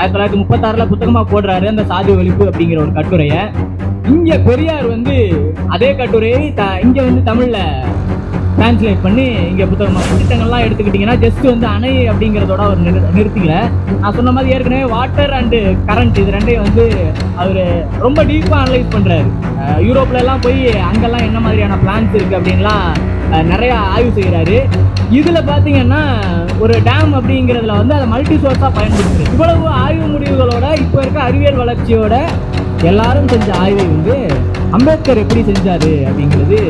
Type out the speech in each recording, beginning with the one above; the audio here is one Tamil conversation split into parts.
ஆயிரத்தி தொள்ளாயிரத்தி முப்பத்தாறுல புத்தகமா போடுறாரு அந்த சாதி ஒழிப்பு அப்படிங்கிற ஒரு கட்டுரையை. இங்க பெரியார் வந்து அதே கட்டுரையை இங்க வந்து தமிழ்ல டிரான்ஸ்லேட் பண்ணி இங்கே புத்தகமாக திட்டங்கள்லாம் எடுத்துக்கிட்டிங்கன்னா ஜஸ்ட் வந்து அணை அப்படிங்கிறதோட அவர் நிறு நிறுத்திக்கல. நான் சொன்ன மாதிரி ஏற்கனவே வாட்டர் அண்டு கரண்ட் இது ரெண்டையும் வந்து அவர் ரொம்ப டீப்பாக அனலைஸ் பண்ணுறாரு யூரோப்லலாம் போய் அங்கெல்லாம் என்ன மாதிரியான பிளான்ஸ் இருக்குது அப்படின்லாம் நிறையா ஆய்வு செய்கிறாரு இதில் பார்த்தீங்கன்னா ஒரு டேம் அப்படிங்கிறதுல வந்து அதை மல்டி சோர்ஸாக பயன்படுத்துது இவ்வளவு ஆய்வு முடிவுகளோட இப்போ இருக்க அறிவியல் வளர்ச்சியோட எல்லாரும் செஞ்ச ஆய்வை வந்து அம்பேத்கர் எப்படி செஞ்சார் அப்படிங்கிறது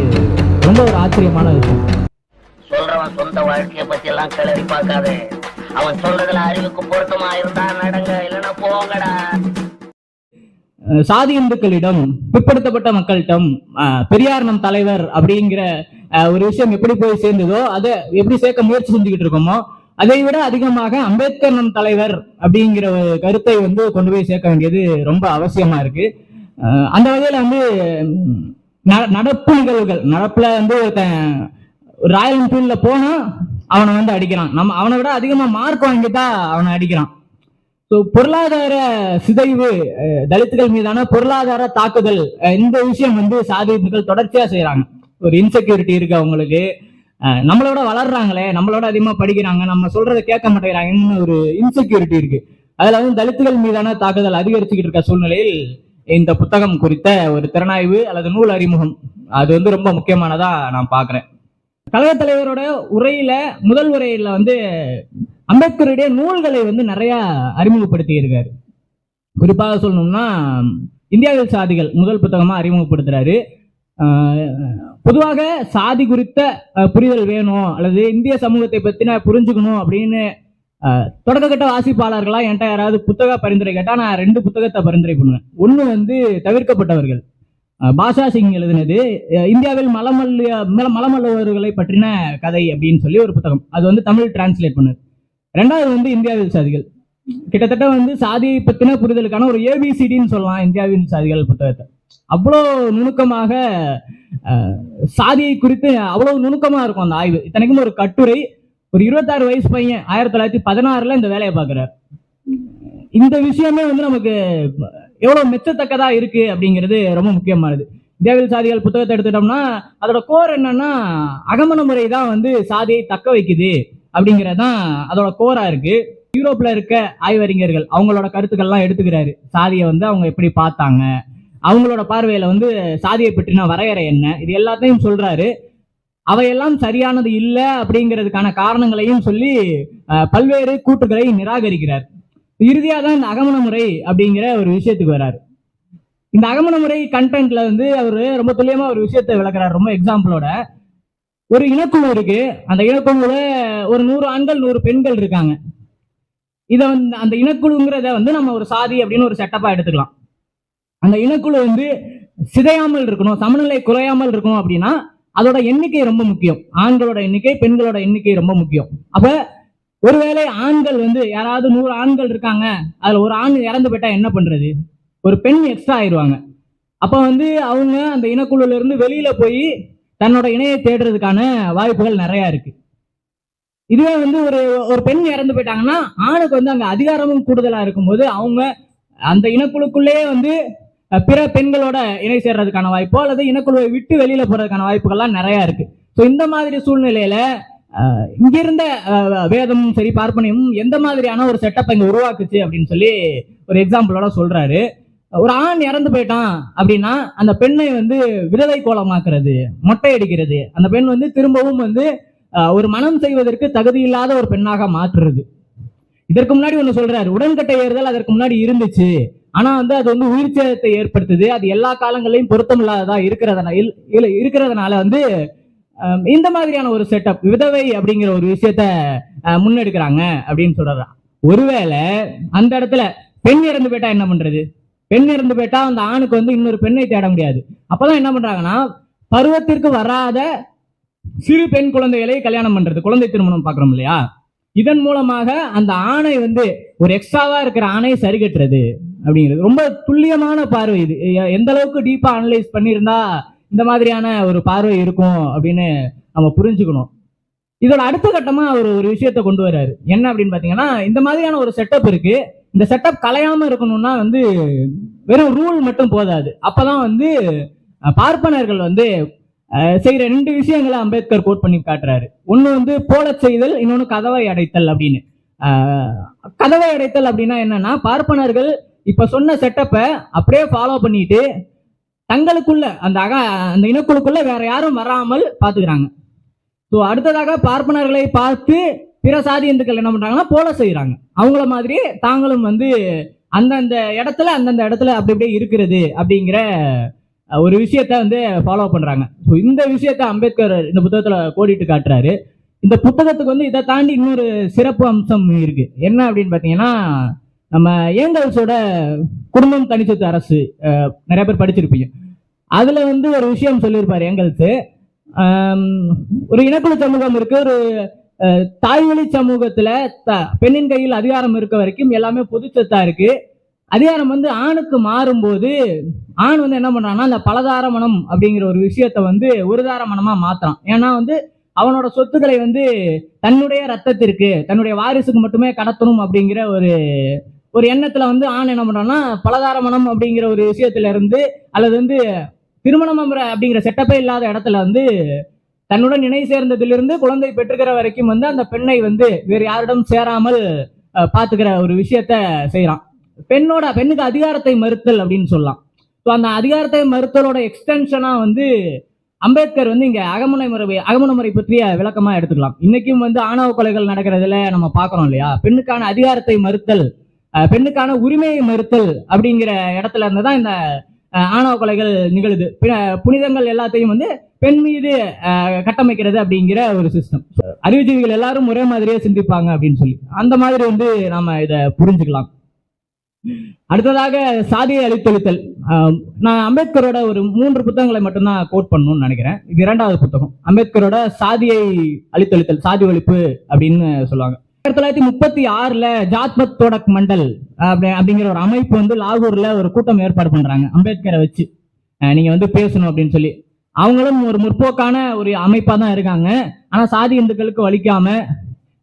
ரொம்ப ஒரு ஆச்சரியமான விஷயம். சொல்றவன் சொந்த வாழ்க்கைய பத்தி எல்லாம் கிளறி பார்க்காதே. அவன் சொல்றதுல அறிவுக்கு பொருத்தமா இருந்தா நடங்க இல்லைன்னா போங்கடா. சாதி இந்துக்களிடம் பிற்படுத்தப்பட்ட மக்களிடம் பெரியார் நம் தலைவர் அப்படிங்கிற ஒரு விஷயம் எப்படி போய் சேர்ந்ததோ அதை எப்படி சேர்க்க முயற்சி செஞ்சுக்கிட்டு இருக்கோமோ அதை விட அதிகமாக அம்பேத்கர் நம் தலைவர் அப்படிங்கிற ஒரு கருத்தை வந்து கொண்டு போய் சேர்க்க வேண்டியது ரொம்ப அவசியமா இருக்கு. அந்த வகையில வந்து நடப்பு நிகழ்வுகள் நடப்புல வந்து ஒருத்தன் ராயல் என்ஃபீல்ட்ல போனா அவனை வந்து அடிக்கிறான். நம்ம அவனை விட அதிகமா மார்க் வாங்கிட்டா அவனை அடிக்கிறான். ஸோ பொருளாதார சிதைவு அஹ், தலித்துகள் மீதான பொருளாதார தாக்குதல் அஹ், இந்த விஷயம் வந்து சாதிப்புகள் தொடர்ச்சியா செய்யறாங்க ஒரு இன்செக்யூரிட்டி இருக்கு அவங்களுக்கு. நம்மளோட வளர்றாங்களே நம்மளோட அதிகமா படிக்கிறாங்க நம்ம சொல்றதை கேட்க மாட்டேங்கிறாங்கன்னு ஒரு இன்செக்யூரிட்டி இருக்கு. அதுல வந்து தலித்துகள் மீதான தாக்குதல் அதிகரிச்சுக்கிட்டு இருக்க சூழ்நிலையில் இந்த புத்தகம் குறித்த ஒரு திறனாய்வு அல்லது நூல் அறிமுகம். அது வந்து ரொம்ப முக்கியமானதா நான் பாக்குறேன் கழக தலைவரோட உரையில முதல் உரையில வந்து அம்பேத்கருடைய நூல்களை வந்து நிறைய அறிமுகப்படுத்தி இருக்காரு குறிப்பாக சொல்லணும்னா இந்தியாவில் சாதிகள் முதல் புத்தகமா அறிமுகப்படுத்துறாரு. ஆஹ் பொதுவாக சாதி குறித்த புரிதல் வேணும் அல்லது இந்திய சமூகத்தை பத்தின புரிஞ்சுக்கணும் அப்படின்னு தொடக்கக்கட்ட வாசிப்பாளர்களா என்கிட்ட யாராவது புத்தக பரிந்துரை கேட்டா நான் ரெண்டு புத்தகத்தை பரிந்துரை பண்ணுவேன். ஒண்ணு வந்து தவிர்க்கப்பட்டவர்கள். பாஷா சிங் எழுதினது இந்தியாவில் மலமல்லிய மல- மலமல்லுவர்களை பற்றின கதை அப்படின்னு சொல்லி ஒரு புத்தகம். அது வந்து தமிழ் டிரான்ஸ்லேட் பண்ணுது. ரெண்டாவது வந்து இந்தியாவில் சாதிகள். கிட்டத்தட்ட வந்து சாதியை பத்தின புரிதலுக்கான ஒரு ஏபிசிடின்னு சொல்லலாம் இந்தியாவின் சாதிகள் புத்தகத்தை. அவ்வளோ நுணுக்கமாக சாதியை குறித்து அவ்வளவு நுணுக்கமா இருக்கும் அந்த ஆய்வு. இத்தனைக்கும் ஒரு கட்டுரை. ஒரு இருபத்தாறு வயசு பையன் ஆயிரத்தி தொள்ளாயிரத்தி பதினாறுல இந்த வேலையை பார்க்குறாரு. இந்த விஷயமே வந்து நமக்கு எவ்வளவு மெச்சத்தக்கதா இருக்கு அப்படிங்கிறது ரொம்ப முக்கியமானது. தேவில் சாதிகள் புத்தகத்தை எடுத்துட்டோம்னா அதோட கோர் என்னன்னா அகமன முறை தான் வந்து சாதியை தக்க வைக்குது அப்படிங்கிறது தான் அதோட கோரா இருக்கு. யூரோப்ல இருக்க ஆய்வறிஞர்கள் அவங்களோட கருத்துக்கள்லாம் எடுத்துக்கிறாரு. சாதியை வந்து அவங்க எப்படி பார்த்தாங்க? அவங்களோட பார்வையில வந்து சாதியை பற்றின வரையறை என்ன? இது எல்லாத்தையும் சொல்றாரு. அவையெல்லாம் சரியானது இல்லை அப்படிங்கிறதுக்கான காரணங்களையும் சொல்லி பல்வேறு கூற்றுகளை நிராகரிக்கிறார். இறுதியாக தான் இந்த அகமண முறை அப்படிங்கிற ஒரு விஷயத்துக்கு வராரு. இந்த அகமண முறை கண்டென்ட்ல வந்து அவர் ரொம்ப துல்லியமா ஒரு விஷயத்தை விளக்குறாரு ரொம்ப எக்ஸாம்பிளோட ஒரு இனக்குழு இருக்கு. அந்த இனக்குழுல ஒரு நூறு ஆண்கள் நூறு பெண்கள் இருக்காங்க. இதை வந்து அந்த இனக்குழுங்கிறத வந்து நம்ம ஒரு சாதி அப்படின்னு ஒரு செட்டப்பா எடுத்துக்கலாம். அந்த இனக்குழு வந்து சிதையாமல் இருக்கணும் சமநிலை குறையாமல் இருக்கணும் அப்படின்னா அதோட எண்ணிக்கை ரொம்ப முக்கியம். ஆண்களோட எண்ணிக்கை பெண்களோட எண்ணிக்கை ரொம்ப முக்கியம். அப்ப ஒருவேளை ஆண்கள் வந்து யாராவது நூறு ஆண்கள் இருக்காங்க அதுல ஒரு ஆண் இறந்து போயிட்டா என்ன பண்றது? ஒரு பெண் எக்ஸ்ட்ரா ஆயிடுவாங்க அப்ப வந்து அவங்க அந்த இனக்குழுல இருந்து வெளியில போய் தன்னோட இணையை தேடுறதுக்கான வாய்ப்புகள் நிறைய இருக்கு. இதுவே வந்து ஒரு ஒரு பெண் இறந்து போயிட்டாங்கன்னா ஆணுக்கு வந்து அங்க அதிகாரமும் கூடுதலா இருக்கும்போது அவங்க அந்த இனக்குழுக்குள்ளேயே வந்து பிற பெண்களோட இணை சேர்றதுக்கான வாய்ப்போ அல்லது இனக்குழுவை விட்டு வெளியில போறதுக்கான வாய்ப்புகள்லாம் நிறைய இருக்கு. ஸோ இந்த மாதிரி சூழ்நிலையில இங்கிருந்த வேதமும் சரி பார்ப்பனையும் எந்த மாதிரியான ஒரு செட்டப் இங்க உருவாக்குச்சு அப்படின்னு சொல்லி ஒரு எக்ஸாம்பிளோட சொல்றாரு. ஒரு ஆண் இறந்து போயிட்டான் அப்படின்னா அந்த பெண்ணை வந்து விதவை கோலமாக்குறது மொட்டை அடிக்கிறது. அந்த பெண் வந்து திரும்பவும் வந்து ஒரு மனம் செய்வதற்கு தகுதி இல்லாத ஒரு பெண்ணாக மாற்றுறது. இதற்கு முன்னாடி ஒன்று சொல்றாரு. உடன்கட்டை ஏறுதல் அதற்கு முன்னாடி இருந்துச்சு. ஆனா வந்து அது வந்து உயிர் சேதத்தை ஏற்படுத்துது. அது எல்லா காலங்களையும் பொருத்தம் இல்லாததா இருக்கிறதுனால இல்- இருக்கிறதுனால வந்து இந்த மாதிரியான ஒரு செட்டப் விதவை அப்படிங்கிற ஒரு விஷயத்த முன்னெடுக்கிறாங்க அப்படின்னு சொல்றாரு ஒருவேளை அந்த இடத்துல பெண் இறந்து போயிட்டா என்ன பண்றது? பெண் இறந்து போயிட்டா அந்த ஆணுக்கு வந்து இன்னொரு பெண்ணை தேட முடியாது. அப்பதான் என்ன பண்றாங்கன்னா பருவத்திற்கு வராத சிறு பெண் குழந்தைகளை கல்யாணம் பண்றது. குழந்தை திருமணம் பாக்குறோம் இல்லையா? இதன் மூலமாக அந்த ஆணை வந்து ஒரு எக்ஸ்ட்ராவா இருக்கிற ஆணை சரி கட்டுறது அப்படிங்கிறது. ரொம்ப துல்லியமான பார்வை இது. எந்த அளவுக்கு டீப்பாக அனலைஸ் பண்ணியிருந்தா இந்த மாதிரியான ஒரு பார்வை இருக்கும் அப்படின்னு நம்ம புரிஞ்சுக்கணும். இதோட அடுத்த கட்டமாக அவர் ஒரு விஷயத்தை கொண்டு வர்றாரு. என்ன அப்படின்னு பார்த்தீங்கன்னா இந்த மாதிரியான ஒரு செட்டப் இருக்கு. இந்த செட்டப் கலையாமல் இருக்கணும்னா வந்து வெறும் ரூல் மட்டும் போதாது. அப்போதான் வந்து பார்ப்பனர்கள் வந்து செய்கிற ரெண்டு விஷயங்களை அம்பேத்கர் கோட் பண்ணி காட்டுறாரு. ஒன்று வந்து போலச் செய்தல் இன்னொன்று கதவை அடைத்தல் அப்படின்னு. கதவை அடைத்தல் அப்படின்னா என்னன்னா பார்ப்பனர்கள் இப்ப சொன்ன செட்டப்பை அப்படியே ஃபாலோ பண்ணிட்டு தங்களுக்குள்ள அந்த அக அந்த இனக்குழுக்குள்ள வேற யாரும் வராமல் பாத்துக்கிறாங்க ஸோ அடுத்ததாக பார்ப்பனர்களை பார்த்து பிற சாதி இந்துக்கள் என்ன பண்ணுறாங்கன்னா போல செய்கிறாங்க அவங்கள மாதிரி தாங்களும் வந்து அந்தந்த இடத்துல அந்தந்த இடத்துல அப்படி அப்படியே இருக்கிறது அப்படிங்கிற ஒரு விஷயத்த வந்து ஃபாலோ பண்ணுறாங்க ஸோ இந்த விஷயத்த அம்பேத்கர் இந்த புத்தகத்தில் கோடிட்டு காட்டுறாரு. இந்த புத்தகத்துக்கு வந்து இதை தாண்டி இன்னொரு சிறப்பு அம்சம் இருக்குது என்ன அப்படின்னு பார்த்தீங்கன்னா நம்ம ஏங்கல்ஸோட குடும்பம் தனிச்சத்து அரசு நிறைய பேர் படிச்சிருப்பீங்க. அதில் வந்து ஒரு விஷயம் சொல்லியிருப்பார் ஏங்கல்ஸு. ஒரு இனக்குழு சமூகம் இருக்கு ஒரு தாய்மொழி தாய்வழி த- பெண்ணின் கையில் அதிகாரம் இருக்க வரைக்கும் எல்லாமே பொதுச்சத்தா இருக்குது அதிகாரம் வந்து ஆணுக்கு மாறும்போது ஆண் வந்து என்ன பண்ணுறான்னா அந்த பலதார மனம் அப்படிங்கிற ஒரு விஷயத்த வந்து ஒரு மனமாக மனமா ஏன்னா வந்து அவனோட சொத்துக்களை வந்து தன்னுடைய ரத்தத்திற்கு தன்னுடைய வாரிசுக்கு மட்டுமே கடத்தணும் அப்படிங்கிற ஒரு ஒரு எண்ணத்துல வந்து ஆண் என்ன பண்றான்னா பலதார மனம் அப்படிங்கிற ஒரு விஷயத்துல இருந்து அல்லது வந்து திருமணம் அப்படிங்கிற செட்டப்பே இல்லாத இடத்துல வந்து தன்னுடன் இணை சேர்ந்ததிலிருந்து குழந்தை பெற்றுக்கிற வரைக்கும் வந்து அந்த பெண்ணை வந்து வேறு யாரிடம் சேராமல் அஹ், பாத்துக்கிற ஒரு விஷயத்த செய்கிறான் பெண்ணோட பெண்ணுக்கு அதிகாரத்தை மறுத்தல் அப்படின்னு சொல்லலாம். ஸோ அந்த அதிகாரத்தை மறுத்தலோட எக்ஸ்டென்ஷனா வந்து அம்பேத்கர் வந்து இங்க அகமனை முறை அகமுன முறை பற்றிய விளக்கமா எடுத்துக்கலாம். இன்னைக்கும் வந்து ஆணவ கொலைகள் நடக்கிறதுல நம்ம பார்க்கறோம் இல்லையா? பெண்ணுக்கான அதிகாரத்தை மறுத்தல் பெண்ணுக்கான உரிமையை மறுத்தல் அப்படிங்கிற இடத்துல இருந்து தான் இந்த ஆணவ கொலைகள் நிகழுது. புனிதங்கள் எல்லாத்தையும் வந்து பெண் மீது அஹ், கட்டமைக்கிறது அப்படிங்கிற ஒரு சிஸ்டம் அறிவுஜீவிகள் எல்லாரும் ஒரே மாதிரியே சிந்திப்பாங்க அப்படின்னு சொல்லி. அந்த மாதிரி வந்து நாம இதை புரிஞ்சுக்கலாம். அடுத்ததாக சாதியை அழித்தொழித்தல். ஆஹ் நான் அம்பேத்கரோட ஒரு மூன்று புத்தகங்களை மட்டும்தான் கோட் பண்ணணும்னு நினைக்கிறேன். இது இரண்டாவது புத்தகம். அம்பேத்கரோட சாதியை அழித்தொழித்தல் சாதி ஒழிப்பு அப்படின்னு சொல்லுவாங்க. ஆயிரத்தி தொள்ளாயிரத்தி முப்பத்தி ஆறுல ஜாத்மத் தோடக் மண்டல் அப்படி அப்படிங்கிற ஒரு அமைப்பு வந்து லாகூர்ல ஒரு கூட்டம் ஏற்பாடு பண்றாங்க அம்பேத்கரை வச்சு. நீங்க வந்து பேசணும் அப்படின்னு சொல்லி. அவங்களும் ஒரு முற்போக்கான ஒரு அமைப்பா தான் இருக்காங்க. ஆனா சாதி இந்துக்களுக்கு வலிக்காம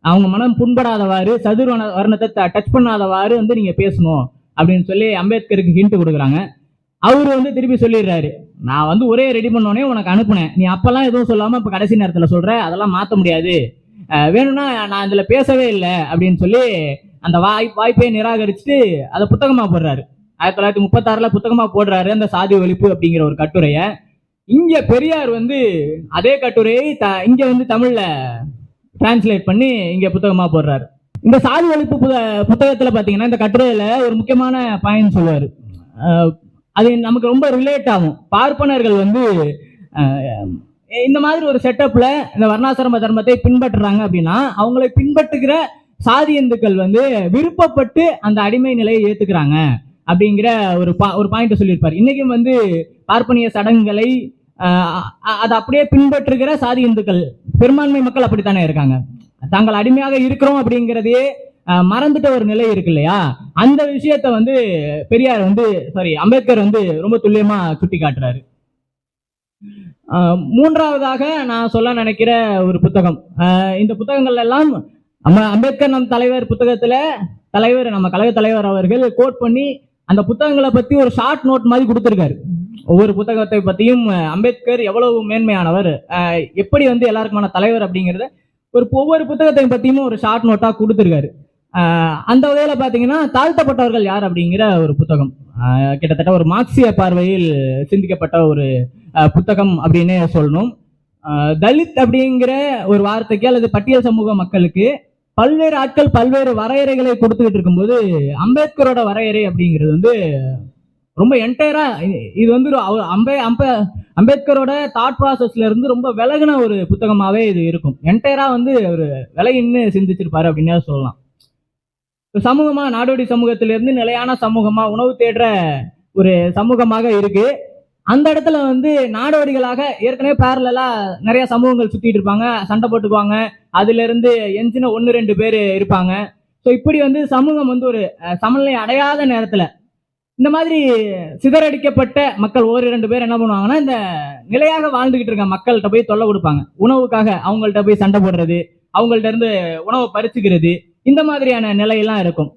அவங்க மனம் புண்படாதவாறு சதுர் வர்ணத்தை டச் பண்ணாதவாறு வந்து நீங்க பேசணும் அப்படின்னு சொல்லி அம்பேத்கருக்கு ஹிண்ட் கொடுக்குறாங்க. அவரு வந்து திருப்பி சொல்லிடுறாரு நான் வந்து ஒரே ரெடி பண்ணோடனே உனக்கு அனுப்புனேன். நீ அப்பெல்லாம் எதுவும் சொல்லாம இப்ப கடைசி நேரத்துல சொல்ற அதெல்லாம் மாத்த முடியாது. வேணும்னா நான் இதில் பேசவே இல்லை அப்படின்னு சொல்லி அந்த வாய் வாய்ப்பை நிராகரிச்சுட்டு அதை புத்தகமாக போடுறாரு. ஆயிரத்தி தொள்ளாயிரத்தி முப்பத்தாறில் புத்தகமாக போடுறாரு அந்த சாதி ஒழிப்பு அப்படிங்கிற ஒரு கட்டுரையை. இங்கே பெரியார் வந்து அதே கட்டுரையை த- இங்கே வந்து தமிழில் டிரான்ஸ்லேட் பண்ணி இங்கே புத்தகமாக போடுறாரு. இந்த சாதி ஒழிப்பு புத- புத்தகத்தில் பார்த்தீங்கன்னா இந்த கட்டுரையில் ஒரு முக்கியமான பயன் சொல்லுவார். அது நமக்கு ரொம்ப ரிலேட் ஆகும். பார்ப்பனர்கள் வந்து இந்த மாதிரி ஒரு செட்டப்ல இந்த வர்ணாசிரம தர்மத்தை பின்பற்றுறாங்க அப்படின்னா அவங்களை பின்பற்றுகிற சாதி இந்துக்கள் வந்து விருப்பப்பட்டு அந்த அடிமை நிலையை ஏத்துக்கிறாங்க அப்படிங்கிற ஒரு பா ஒரு பாயிண்ட் சொல்லியிருப்பார். இன்றைக்கும் வந்து பார்ப்பனிய சடங்குகளை அதை அப்படியே பின்பற்றுகிற சாதி இந்துக்கள் பெரும்பான்மை மக்கள் அப்படித்தானே இருக்காங்க. தாங்கள் அடிமையாக இருக்கிறோம் அப்படிங்கிறதையே மறந்துட்ட ஒரு நிலை இருக்கு இல்லையா? அந்த விஷயத்த வந்து பெரியார் வந்து சாரி அம்பேத்கர் வந்து ரொம்ப துல்லியமா சுட்டி காட்டுறாரு மூன்றாவதாக நான் சொல்ல நினைக்கிற ஒரு புத்தகம். இந்த புத்தகங்கள் எல்லாம் நம்ம அம்பேத்கர் நம் தலைவர் புத்தகத்தில் தலைவர் நம்ம கழக தலைவர் அவர்கள் கோட் பண்ணி அந்த புத்தகங்களை பற்றி ஒரு ஷார்ட் நோட் மாதிரி கொடுத்துருக்காரு. ஒவ்வொரு புத்தகத்தை பற்றியும் அம்பேத்கர் எவ்வளவு மேன்மையானவர் எப்படி வந்து எல்லாருக்குமான தலைவர் அப்படிங்கிறத ஒரு ஒவ்வொரு புத்தகத்தை பற்றியும் ஒரு ஷார்ட் நோட்டாக கொடுத்துருக்காரு. அந்த வகையில் பார்த்தீங்கன்னா தாழ்த்தப்பட்டவர்கள் யார் அப்படிங்கிற ஒரு புத்தகம். கிட்டத்தட்ட ஒரு மார்க்சிய பார்வையில் சிந்திக்கப்பட்ட ஒரு புத்தகம் அப்படின்னே சொல்லணும். தலித் அப்படிங்கிற ஒரு வார்த்தைக்கு அல்லது பட்டியல் சமூக மக்களுக்கு பல்வேறு ஆட்கள் பல்வேறு வரையறைகளை கொடுத்துக்கிட்டு இருக்கும்போது அம்பேத்கரோட வரையறை அப்படிங்கிறது வந்து ரொம்ப என்டையரா இது வந்து ஒரு அவ- அம்பே அம்ப அம்பேத்கரோட தாட் ப்ராசஸ்ல இருந்து ரொம்ப விலகின ஒரு புத்தகமாவே இது இருக்கும். என்டையரா வந்து ஒரு விலகின்னு சிந்திச்சிருப்பாரு அப்படின்னே சொல்லலாம். சமூகமாக நாடோடி சமூகத்திலிருந்து நிலையான சமூகமாக உணவு தேடுற ஒரு சமூகமாக இருக்குது அந்த இடத்துல வந்து நாடோடிகளாக ஏற்கனவே பேரலா நிறைய சமூகங்கள் சுத்திட்டு இருப்பாங்க. சண்டை போட்டுக்குவாங்க. அதுல இருந்து எஞ்சின ஒன்று ரெண்டு பேர் இருப்பாங்க. ஸோ இப்படி வந்து சமூகம் வந்து ஒரு சமநிலை அடையாத நேரத்துல இந்த மாதிரி சிதறடிக்கப்பட்ட மக்கள் ஒரு ரெண்டு பேர் என்ன பண்ணுவாங்கன்னா இந்த நிலையாக வாழ்ந்துகிட்டு இருக்க மக்கள்கிட்ட போய் தொல்லை கொடுப்பாங்க. உணவுக்காக அவங்கள்ட்ட போய் சண்டை போடுறது அவங்கள்ட்ட இருந்து உணவை பறிச்சுக்கிறது. இந்த மாதிரியான நிலையெல்லாம் இருக்கும்.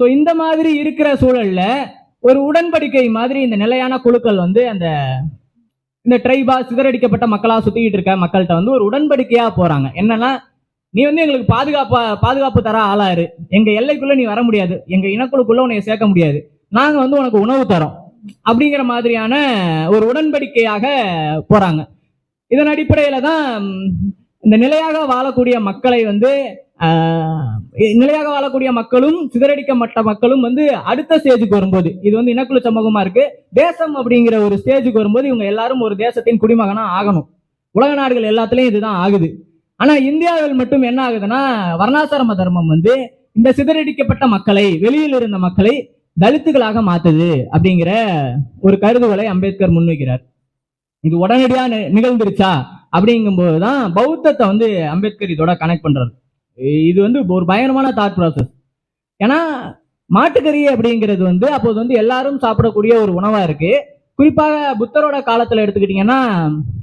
ஸோ இந்த மாதிரி இருக்கிற சூழல்ல ஒரு உடன்படிக்கை மாதிரி இந்த நிலையான குழுக்கள் வந்து அந்த இந்த ட்ரைபா சிதறடிக்கப்பட்ட மக்களாக சுத்திக்கிட்டு இருக்க மக்கள்கிட்ட வந்து ஒரு உடன்படிக்கையாக போகிறாங்க என்னன்னா நீ வந்து எங்களுக்கு பாதுகாப்பா பாதுகாப்பு தர ஆளாரு எங்கள் எல்லைக்குள்ளே நீ வர முடியாது. எங்கள் இனக்குழுக்குள்ளே உன்னை சேர்க்க முடியாது. நாங்கள் வந்து உனக்கு உணவு தரோம். அப்படிங்கிற மாதிரியான ஒரு உடன்படிக்கையாக போகிறாங்க இதன் அடிப்படையில் தான் இந்த நிலையாக வாழக்கூடிய மக்களை வந்து நிலையாக வாழக்கூடிய மக்களும் சிதறடிக்கப்பட்ட மக்களும் வந்து அடுத்த ஸ்டேஜுக்கு வரும்போது இது வந்து இனக்குழு சமூகமா இருக்கு. தேசம் அப்படிங்கிற ஒரு ஸ்டேஜுக்கு வரும்போது இவங்க எல்லாரும் ஒரு தேசத்தின் குடிமகனா ஆகணும். உலக நாடுகள் எல்லாத்துலயும் இதுதான் ஆகுது. ஆனா இந்தியாவில் மட்டும் என்ன ஆகுதுன்னா வர்ணாசிரம தர்மம் வந்து இந்த சிதறடிக்கப்பட்ட மக்களை வெளியில் இருந்த மக்களை தலித்துகளாக மாத்துது அப்படிங்கிற ஒரு கருதுகளை அம்பேத்கர் முன்வைக்கிறார். இது உடனடியா நி- நிகழ்ந்துருச்சா அப்படிங்கும்போது தான் பௌத்தத்தை வந்து அம்பேத்கர் இதோட கனெக்ட் பண்றாரு. இது வந்து ஒரு பயங்கரமான தாட் ப்ராசஸ் ஏன்னா மாட்டுக்கறி அப்படிங்கிறது வந்து அப்போது வந்து எல்லாரும் சாப்பிடக்கூடிய ஒரு உணவாக இருக்குது குறிப்பாக புத்தரோட காலத்தில் எடுத்துக்கிட்டிங்கன்னா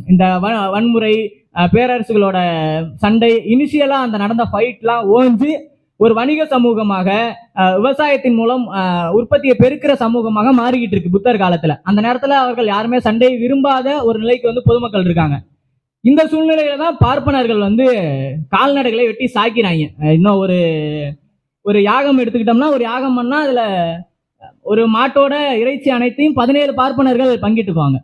இந்த வ- வன்முறை பேரரசுகளோட சண்டை இனிஷியலாக அந்த நடந்த ஃபைட்லாம் ஓஞ்சு ஒரு வணிக சமூகமாக விவசாயத்தின் மூலம் உற்பத்தியை பெருக்கிற சமூகமாக மாறிக்கிட்டு இருக்கு புத்தர் காலத்தில். அந்த நேரத்தில் அவர்கள் யாருமே சண்டையை விரும்பாத ஒரு நிலைக்கு வந்து பொதுமக்கள் இருக்காங்க. இந்த சூழ்நிலையில தான் பார்ப்பனர்கள் வந்து கால்நடைகளை வெட்டி சாக்கிறாங்க இன்னும் ஒரு ஒரு யாகம் எடுத்துக்கிட்டோம்னா ஒரு யாகம் பண்ணா அதுல ஒரு மாட்டோட இறைச்சி அனைத்தையும் பதினேழு பார்ப்பனர்கள் பங்கிட்டுக்குவாங்க.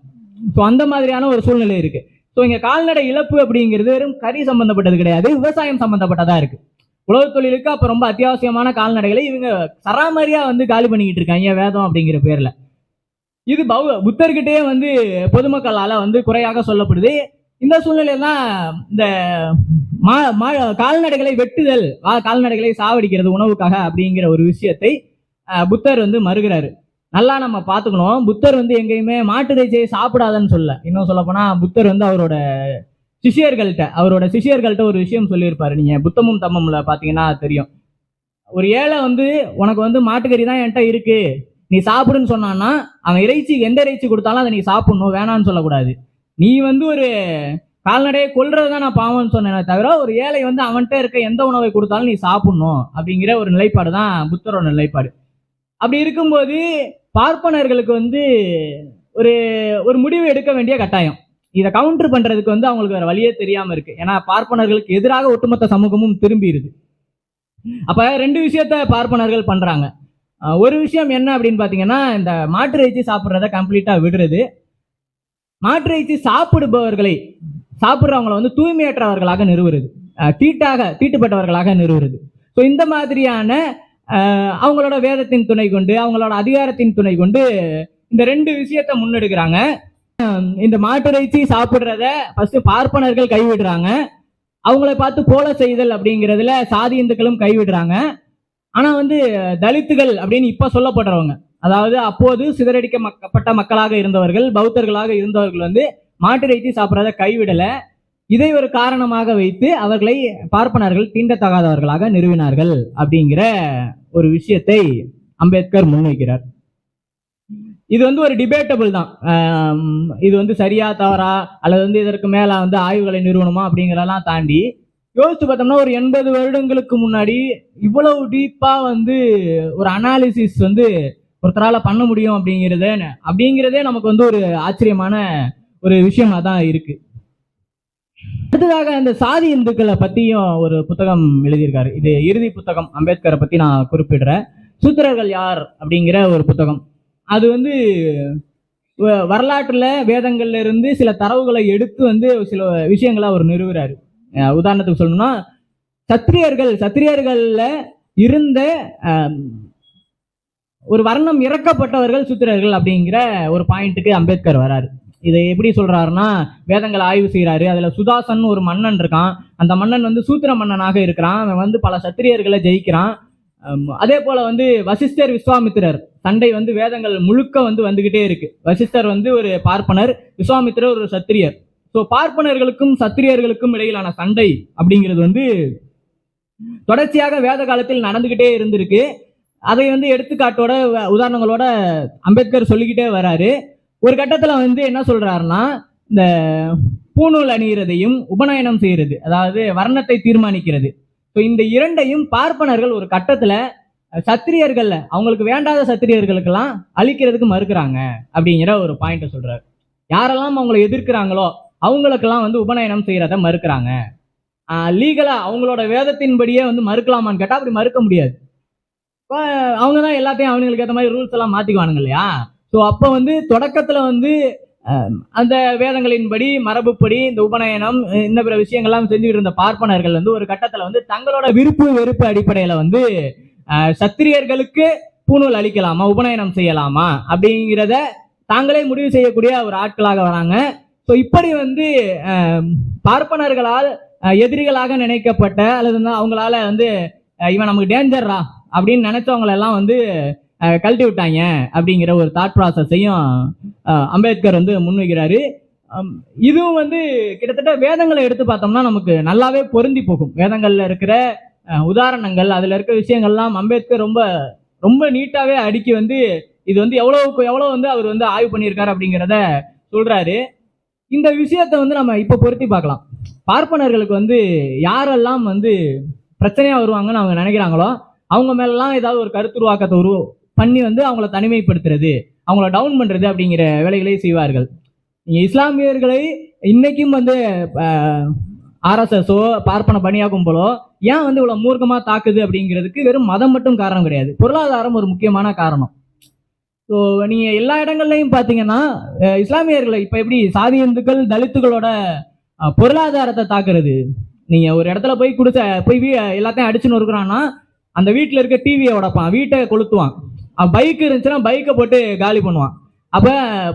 ஸோ அந்த மாதிரியான ஒரு சூழ்நிலை இருக்கு. ஸோ இங்க கால்நடை இழப்பு அப்படிங்கிறது வெறும் கறி சம்பந்தப்பட்டது கிடையாது விவசாயம் சம்பந்தப்பட்டதா இருக்கு. உழவு தொழிலுக்கு அப்போ ரொம்ப அத்தியாவசியமான கால்நடைகளை இவங்க சராமரியா வந்து காலி பண்ணிக்கிட்டு இருக்காங்க வேதம் அப்படிங்கிற பேர்ல. இது பௌ புத்தர்கிட்டயே வந்து பொதுமக்களால வந்து குறையாக சொல்லப்படுது. இந்த சூழ்நிலையில தான் இந்த மா மா கால்நடைகளை வெட்டுதல் கால்நடைகளை சாவடிக்கிறது உணவுக்காக அப்படிங்கிற ஒரு விஷயத்தை புத்தர் வந்து மறுகிறாரு நல்லா நம்ம பார்த்துக்கணும். புத்தர் வந்து எங்கேயுமே மாட்டு இறைச்சியை சாப்பிடாதன்னு சொல்ல. இன்னும் சொல்ல போனா புத்தர் வந்து அவரோட சிஷியர்கள்ட்ட அவரோட சிஷியர்கள்ட்ட ஒரு விஷயம் சொல்லியிருப்பாரு. நீங்க புத்தமும் தம்மம்ல பாத்தீங்கன்னா தெரியும். ஒரு ஏழை வந்து உனக்கு வந்து மாட்டுக்கறி தான் என்கிட்ட இருக்கு. நீ சாப்பிடுன்னு சொன்னான்னா அவன் இறைச்சி எந்த இறைச்சி கொடுத்தாலும் அதை நீ சாப்பிடணும். வேணான்னு சொல்லக்கூடாது. நீ வந்து ஒரு கால்நடையை கொல்றது தான் நான் பாவம்னு சொன்னேனே தவிர ஒரு ஏழை வந்து அவன்கிட்ட இருக்க எந்த உணவை கொடுத்தாலும் நீ சாப்பிடணும் அப்படிங்கிற ஒரு நிலைப்பாடு தான் புத்தரோட நிலைப்பாடு. அப்படி இருக்கும்போது பார்ப்பனர்களுக்கு வந்து ஒரு ஒரு முடிவு எடுக்க வேண்டிய கட்டாயம். இதை கவுண்டர் பண்றதுக்கு வந்து அவங்களுக்கு வேற வழியே தெரியாம இருக்கு. ஏன்னா பார்ப்பனர்களுக்கு எதிராக ஒட்டுமொத்த சமூகமும் திரும்பிடுது அப்ப ரெண்டு விஷயத்த பார்ப்பனர்கள் பண்றாங்க. ஒரு விஷயம் என்ன அப்படின்னு பாத்தீங்கன்னா இந்த மாட்டு இறைச்சி சாப்பிட்றத கம்ப்ளீட்டா விடுறது. மாட்டு சாப்பிடுபவர்களை சாப்பிட்றவங்களை வந்து தூய்மையற்றவர்களாக நிறுவுறது. தீட்டாக தீட்டுப்பட்டவர்களாக நிறுவுறது. ஸோ இந்த மாதிரியான அவங்களோட வேதத்தின் துணை கொண்டு அவங்களோட அதிகாரத்தின் துணை கொண்டு இந்த ரெண்டு விஷயத்த முன்னெடுக்கிறாங்க. இந்த மாட்டிறைச்சி சாப்பிட்றத ஃபர்ஸ்ட் பார்ப்பனர்கள் கைவிடுறாங்க. அவங்கள பார்த்து போல செய்தல் அப்படிங்கிறதுல சாதி இந்துக்களும் கைவிடுறாங்க. ஆனால் வந்து தலித்துகள் அப்படின்னு இப்போ சொல்லப்படுறவங்க. அதாவது அப்போது சிதறடிக்கப்பட்ட மக்களாக இருந்தவர்கள் பௌத்தர்களாக இருந்தவர்கள் வந்து மாட்டு இறைச்சி சாப்பிட்றத கைவிடலை. இதை ஒரு காரணமாக வைத்து அவர்களை பார்ப்பனர்கள் தீண்டத்தகாதவர்களாக நிறுவினார்கள் அப்படிங்கிற ஒரு விஷயத்தை அம்பேத்கர் முன்வைக்கிறார். இது வந்து ஒரு டிபேட்டபிள் தான். இது வந்து சரியா தவறா அல்லது வந்து இதற்கு மேலே வந்து ஆய்வுகளை நிறுவனமா அப்படிங்கிறதெல்லாம் தாண்டி யோசித்து பார்த்தோம்னா ஒரு எண்பது வருடங்களுக்கு முன்னாடி இவ்வளவு டீப்பாக வந்து ஒரு அனாலிசிஸ் வந்து ஒருத்தரால பண்ண முடியும் அப்படிங்கிறத அப்படிங்கிறதே நமக்கு வந்து ஒரு ஆச்சரியமான ஒரு விஷயமா தான் இருக்கு. அடுத்ததாக அந்த சாதி இந்துக்களை பத்தியும் ஒரு புத்தகம் எழுதியிருக்காரு. இது இறுதி புத்தகம். அம்பேத்கரை பத்தி நான் குறிப்பிடுறேன். சூத்திரர்கள் யார் அப்படிங்கிற ஒரு புத்தகம். அது வந்து வ- வரலாற்றுல வேதங்கள்ல இருந்து சில தரவுகளை எடுத்து வந்து சில விஷயங்களை அவர் நிறுவுறாரு. அஹ் உதாரணத்துக்கு சொல்லணும்னா சத்திரியர்கள் சத்திரியர்கள்ல இருந்த ஒரு வர்ணம் இறக்கப்பட்டவர்கள் சூத்திரர்கள் அப்படிங்கிற ஒரு பாயிண்ட்டுக்கு அம்பேத்கர் வராரு. இதை எப்படி சொல்றாருன்னா வேதங்களை ஆய்வு செய்கிறாரு அதில் சுதாசன் ஒரு மன்னன் இருக்கான். அந்த மன்னன் வந்து சூத்திர மன்னனாக இருக்கிறான். அவன் வந்து பல சத்திரியர்களை ஜெயிக்கிறான். அதே போல வந்து வசிஷ்டர் விஸ்வாமித்திரர் சண்டை வந்து வேதங்கள் முழுக்க வந்து வந்துகிட்டே இருக்கு. வசிஷ்டர் வந்து ஒரு பார்ப்பனர் விஸ்வாமித்திரர் ஒரு சத்திரியர். ஸோ பார்ப்பனர்களுக்கும் சத்திரியர்களுக்கும் இடையிலான சண்டை அப்படிங்கிறது வந்து தொடர்ச்சியாக வேத காலத்தில் நடந்துகிட்டே இருந்திருக்கு. அதை வந்து எடுத்துக்காட்டோட உதாரணங்களோட அம்பேத்கர் சொல்லிக்கிட்டே வராரு. ஒரு கட்டத்தில் வந்து என்ன சொல்றாருன்னா இந்த பூணூல் அணிகிறதையும் உபநயனம் செய்கிறது அதாவது வர்ணத்தை தீர்மானிக்கிறது. ஸோ இந்த இரண்டையும் பார்ப்பனர்கள் ஒரு கட்டத்தில் சத்திரியர்கள் அவங்களுக்கு வேண்டாத சத்திரியர்களுக்கெல்லாம் அழிக்கிறதுக்கு மறுக்கிறாங்க அப்படிங்கிற ஒரு பாயிண்ட்டை சொல்றாரு. யாரெல்லாம் அவங்களை எதிர்க்கிறாங்களோ அவங்களுக்கெல்லாம் வந்து உபநயனம் செய்கிறத மறுக்கிறாங்க. லீகலாக அவங்களோட வேதத்தின்படியே வந்து மறுக்கலாமான்னு கேட்டால் அப்படி மறுக்க முடியாது. அவங்க தான் எல்லாத்தையும் அவங்களுக்கு ஏற்ற மாதிரி ரூல்ஸ் எல்லாம் மாற்றிக்குவானுங்க இல்லையா? ஸோ அப்போ வந்து தொடக்கத்தில் வந்து அந்த வேதங்களின்படி மரபுப்படி இந்த உபநயனம் இந்த பிற விஷயங்கள்லாம் செஞ்சுட்டு இருந்த பார்ப்பனர்கள் வந்து ஒரு கட்டத்தில் வந்து தங்களோட விருப்பு வெறுப்பு அடிப்படையில் வந்து சத்திரியர்களுக்கு பூணூல் அளிக்கலாமா உபநயனம் செய்யலாமா அப்படிங்கிறத தாங்களே முடிவு செய்யக்கூடிய ஒரு ஆட்களாக வராங்க. ஸோ இப்படி வந்து பார்ப்பனர்களால் எதிரிகளாக நினைக்கப்பட்ட அல்லது அவங்களால வந்து இவன் நமக்கு டேஞ்சர்ரா அப்படின்னு நினைச்சவங்களெல்லாம் வந்து கழட்டி விட்டாங்க அப்படிங்கிற ஒரு தாட் ப்ராசஸையும் அம்பேத்கர் வந்து முன்வைக்கிறாரு. இதுவும் வந்து கிட்டத்தட்ட வேதங்களை எடுத்து பார்த்தோம்னா நமக்கு நல்லாவே பொருந்தி போகும். வேதங்கள்ல இருக்கிற உதாரணங்கள் அதுல இருக்க விஷயங்கள்லாம் அம்பேத்கர் ரொம்ப ரொம்ப நீட்டாவே அடுக்கி வந்து இது வந்து எவ்வளவுக்கு எவ்வளவு வந்து அவர் வந்து ஆய்வு பண்ணியிருக்காரு அப்படிங்கிறத சொல்றாரு. இந்த விஷயத்தை வந்து நம்ம இப்போ பொருத்தி பார்க்கலாம். பார்ப்பனர்களுக்கு வந்து யாரெல்லாம் வந்து பிரச்சனையா வருவாங்கன்னு அவங்க நினைக்கிறாங்களோ அவங்க மேலெல்லாம் ஏதாவது ஒரு கருத்துருவாக்கத்தை உரு பண்ணி வந்து அவங்கள தனிமைப்படுத்துறது அவங்கள டவுன் பண்ணுறது அப்படிங்கிற வேலைகளை செய்வார்கள். நீங்கள் இஸ்லாமியர்களை இன்னைக்கும் வந்து ஆர்எஸ்எஸோ பார்ப்பன பணியாகும் போலோ ஏன் வந்து இவ்வளோ மூர்க்கமாக தாக்குது அப்படிங்கிறதுக்கு வெறும் மதம் மட்டும் காரணம் கிடையாது. பொருளாதாரம் ஒரு முக்கியமான காரணம். ஸோ நீங்கள் எல்லா இடங்கள்லையும் பார்த்தீங்கன்னா இஸ்லாமியர்களை இப்போ எப்படி சாதி இந்துக்கள் தலித்துகளோட பொருளாதாரத்தை தாக்குறது? நீங்கள் ஒரு இடத்துல போய் கொடுத்த போய் வீ எல்லாத்தையும் அடிச்சுன்னு இருக்கிறான்னா அந்த வீட்டில் இருக்க டிவியை உடைப்பான். வீட்டை கொளுத்துவான். பைக் இருந்துச்சுன்னா பைக்கை போட்டு காலி பண்ணுவான். அப்போ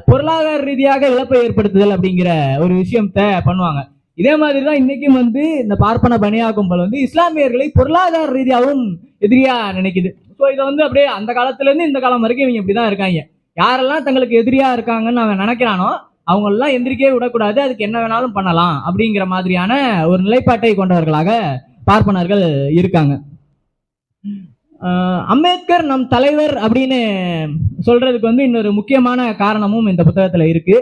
பொருளாதார ரீதியாக இழப்பை ஏற்படுத்துதல் அப்படிங்கிற ஒரு விஷயத்தை பண்ணுவாங்க. இதே மாதிரி தான் இன்னைக்கும் வந்து இந்த பார்ப்பன பணியாகும் கும்பல் வந்து இஸ்லாமியர்களை பொருளாதார ரீதியாகவும் எதிரியாக நினைக்குது. ஸோ இதை வந்து அப்படியே அந்த காலத்துலேருந்து இந்த காலம் வரைக்கும் இவங்க இப்படி தான் இருக்காங்க. யாரெல்லாம் தங்களுக்கு எதிரியாக இருக்காங்கன்னு அவன் நினைக்கிறானோ அவங்களெல்லாம் எந்திரிக்கவே விடக்கூடாது. அதுக்கு என்ன வேணாலும் பண்ணலாம் அப்படிங்கிற மாதிரியான ஒரு நிலைப்பாட்டை கொண்டவர்களாக பார்ப்பனர்கள் இருக்காங்க. அம்பேத்கர் நம் தலைவர் அப்படின்னு சொல்றதுக்கு வந்து இன்னொரு முக்கியமான காரணமும் இந்த புத்தகத்துல இருக்கு.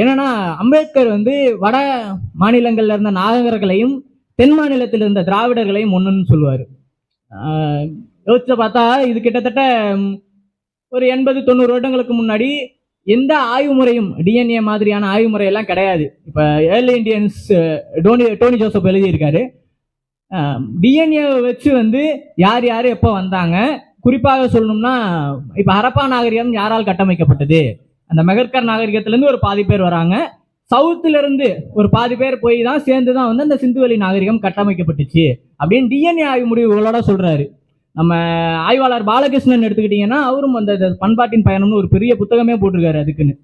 என்னன்னா அம்பேத்கர் வந்து வட மாநிலங்கள்ல இருந்த நாகர்களையும் தென் மாநிலத்தில் இருந்த திராவிடர்களையும் ஒன்றுன்னு சொல்லுவார். யோசிச்சு பார்த்தா இது கிட்டத்தட்ட ஒரு எண்பது தொண்ணூறு வருடங்களுக்கு முன்னாடி எந்த ஆய்வு முறையும் டிஎன்ஏ மாதிரியான ஆய்வு முறையெல்லாம் கிடையாது. இப்போ early Indians Tony Tony Joseph எழுதியிருக்காரு. டிஎன்ஏ வச்சு வந்து யார் யார் எப்போ வந்தாங்க? குறிப்பாக சொல்லணும்னா இப்போ ஹரப்பா நாகரிகம் யாரால் கட்டமைக்கப்பட்டது? அந்த மெகர்கர் நாகரிகத்துலேருந்து ஒரு பாதி பேர் வராங்க. சவுத்துலேருந்து ஒரு பாதி பேர் போய் தான் சேர்ந்து தான் வந்து அந்த சிந்துவெளி நாகரிகம் கட்டமைக்கப்பட்டுச்சு. அப்படின்னு டிஎன்ஏ ஆய்வு முடிவுகளோட சொல்கிறாரு நம்ம ஆய்வாளர் பாலகிருஷ்ணன் எடுத்துக்கிட்டிங்கன்னா அவரும் அந்த பண்பாட்டின் பயணம்னு ஒரு பெரிய புத்தகமே போட்டிருக்காரு அதுக்குன்னு.